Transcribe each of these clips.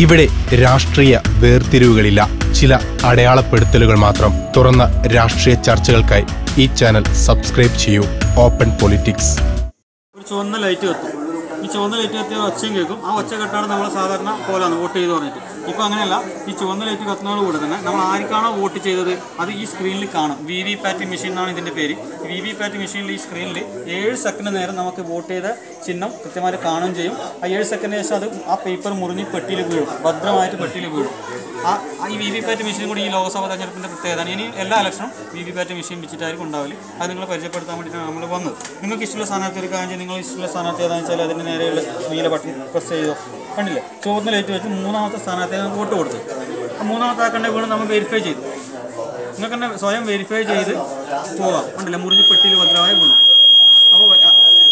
ഇവിടെ രാഷ്ട്രീയ വേർതിരിവുകളില്ല. ചില അടയാളപ്പെടുത്തലുകൾ മാത്രം. തുറന്ന രാഷ്ട്രീയ ചർച്ചകൾക്കായി ഈ ചാനൽ സബ്സ്ക്രൈബ് ചെയ്യൂ. Open politics. ഒരു ചുവന്ന ലൈറ്റ് കത്തും. ഈ ചുവന്ന ലൈറ്റ് കത്തിയ ഒച്ചയും കേൾക്കും. ആ ഒച്ച കെട്ടാണ് നമ്മൾ സാധാരണ പോലാണ് വോട്ട് ചെയ്ത് പറഞ്ഞിട്ട്. ഇപ്പോൾ അങ്ങനെയല്ല ഈ ചുവന്ന ലൈറ്റ് കത്തുന്നതോടുകൂടെ തന്നെ നമ്മൾ ആർക്കാണോ വോട്ട് ചെയ്തത് അത് ഈ സ്ക്രീനിൽ കാണും. വി വി പാറ്റ് മെഷീൻ എന്നാണ് ഇതിന്റെ പേര്. വി വി പാറ്റ് മെഷീനിൽ ഈ സ്ക്രീനിൽ ഏഴ് സെക്കൻഡ് നേരം നമുക്ക് വോട്ട് ചെയ്ത ചിഹ്നം കൃത്യമായിട്ട് കാണുകയും ചെയ്യും. ആ ഏഴ് സെക്കൻഡ് ശേഷം അത് ആ പേപ്പർ മുറിഞ്ഞ് പെട്ടിയിൽ വീഴും. ഭദ്രമായിട്ട് പെട്ടിയിൽ വീഴും. ആ ഈ വി വി പാറ്റ് മെഷീൻ കൂടി ഈ ലോക്സഭാ തെരഞ്ഞെടുപ്പിന്റെ പ്രത്യേകതയാണ് ഇനി എല്ലാ ഇലക്ഷനും വി വി പാറ്റ് മെഷീൻ വെച്ചിട്ടായിരിക്കും ഉണ്ടാവില്ല അത് നിങ്ങളെ പരിചയപ്പെടുത്താൻ വേണ്ടിയിട്ടാണ് നമ്മൾ വന്നത്. നിങ്ങൾക്ക് ഇഷ്ടമുള്ള സ്ഥാനാർത്ഥി കാര്യം നിങ്ങൾ ഇഷ്ടമുള്ള സ്ഥാനാർത്ഥി ഏതാണെന്ന് വെച്ചാൽ അതിന്റെ നേരെയുള്ള നീല ബട്ടൺ പ്രസ് ചെയ്തോ? കണ്ടില്ലേ? ചുവന്ന ലൈറ്റ് വെച്ച് മൂന്നാമത്തെ സ്ഥാനാർത്ഥി വോട്ട് കൊടുത്തു. മൂന്നാമത്തെ ആക്കണ്ടേ വീണ് നമ്മൾ വെരിഫൈ ചെയ്തു. നിങ്ങൾക്ക് തന്നെ സ്വയം വെരിഫൈ ചെയ്ത് പോവാം. കണ്ടില്ലേ? മുറിഞ്ഞ് പെട്ടിയിൽ ഭദ്രമായി വീണു അപ്പോൾ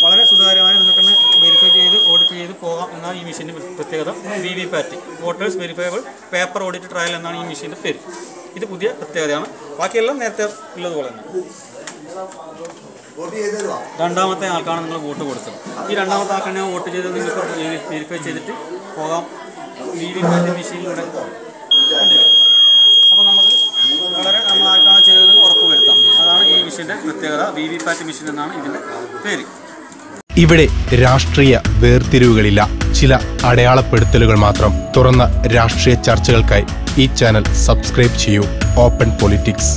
വളരെ സുതാര്യമായി നിങ്ങൾക്ക് തന്നെ വെരിഫൈ ചെയ്ത് ഓഡിറ്റ് ചെയ്ത് പോകാം എന്നാണ് ഈ മെഷീന്റെ പ്രത്യേകത. V V PAT voters verifiable paper audit trail എന്നാണ് ഈ മെഷീന്റെ പേര്. ഇത് പുതിയ പ്രത്യേകതയാണ്. ബാക്കിയെല്ലാം നേരത്തെ ഉള്ളതുപോലെ തന്നെ. രണ്ടാമത്തെ ആൾക്കാണ് നിങ്ങൾ വോട്ട് കൊടുത്തത്. ഈ രണ്ടാമത്തെ ആൾക്കാണ് വോട്ട് ചെയ്ത് നിങ്ങൾക്ക് വെരിഫൈ ചെയ്തിട്ട് പോകാം. വി വി പാറ്റ് മെഷീനിലൂടെ അപ്പോൾ നമുക്ക് വളരെ നമ്മൾ ആർക്കാണ് ചെയ്തത് ഉറപ്പ് വരുത്താം. അതാണ് ഈ മെഷീന്റെ പ്രത്യേകത. വി വി പാറ്റ് മെഷീൻ എന്നാണ് ഇതിന്റെ പേര്. ഇവിടെ രാഷ്ട്രീയ വേർതിരിവുകളില്ല. ചില അടയാളപ്പെടുത്തലുകൾ മാത്രം തുറന്ന രാഷ്ട്രീയ ചർച്ചകൾക്കായി ഈ ചാനൽ സബ്സ്ക്രൈബ് ചെയ്യൂ. Open politics.